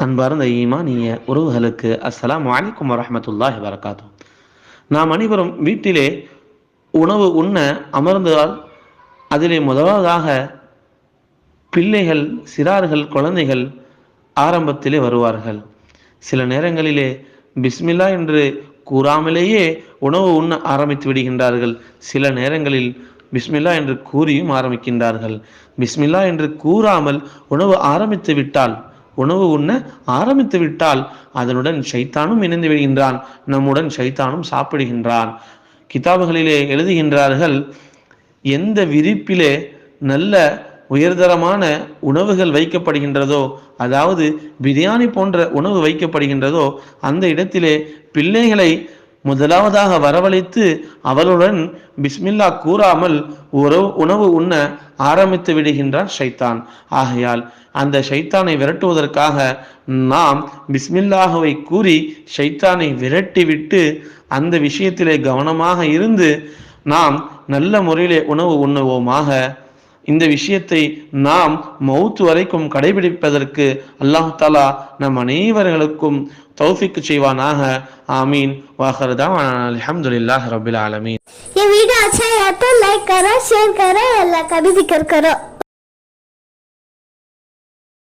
அன்பார்ந்த ஈமானிய உறவுகளுக்கு அஸ்லாம் வலைக்கம் வரமத்துல்லாஹி வரகாத்தும் நாம் அனைவரும் வீட்டிலே உணவு உண்ண அமர்ந்தால் அதிலே முதலாவதாக பிள்ளைகள் சிறார்கள் குழந்தைகள் ஆரம்பத்திலே வருவார்கள். சில நேரங்களிலே பிஸ்மில்லா என்று கூறாமலேயே உணவு உண்ண ஆரம்பித்து விடுகின்றார்கள். சில நேரங்களில் பிஸ்மில்லா என்று கூறியும் ஆரம்பிக்கின்றார்கள். பிஸ்மில்லா என்று கூறாமல் உணவு ஆரம்பித்து விட்டால் உணவு உண்ண ஆரம்பித்து விட்டால் அதனுடன் ஷைத்தானும் இணைந்து விடுகின்றான். நம்முடன் ஷைத்தானும் சாப்பிடுகின்றான். கிதாபுகளிலே எழுதுகின்றார்கள் எந்த விரிப்பிலே நல்ல உயர்தரமான உணவுகள் வைக்கப்படுகின்றதோ அதாவது பிரியாணி போன்ற உணவு வைக்கப்படுகின்றதோ அந்த இடத்திலே பிள்ளைகளை முதலாவதாக வரவழைத்து அவளுடன் பிஸ்மில்லா கூறாமல் உறவு உணவு உண்ண ஆரம்பித்து விடுகின்றான் ஷைத்தான். ஆகையால் அந்த ஷைத்தானை விரட்டுவதற்காக நாம் பிஸ்மில்லாஹுவை கூறி ஷைத்தானை விரட்டிவிட்டு அந்த விஷயத்திலே கவனமாக இருந்து நாம் நல்ல முறையிலே உணவு உண்ணுவோமாக. இந்த விஷயத்தை நாம் மௌத்து வரைக்கும் கடைபிடிப்பதற்கு அல்லாஹ் தாலா நம் அனைவர்களுக்கும் தௌஃபிக்கு செய்வானாக ஆமீன் வாஹர்தா அல்ஹம்துலில்லாஹ் ரபில் ஆலமீன் ये वीडियो अच्छा है तो लाइक करो शेयर करो अल्लाह का भी जिक्र करो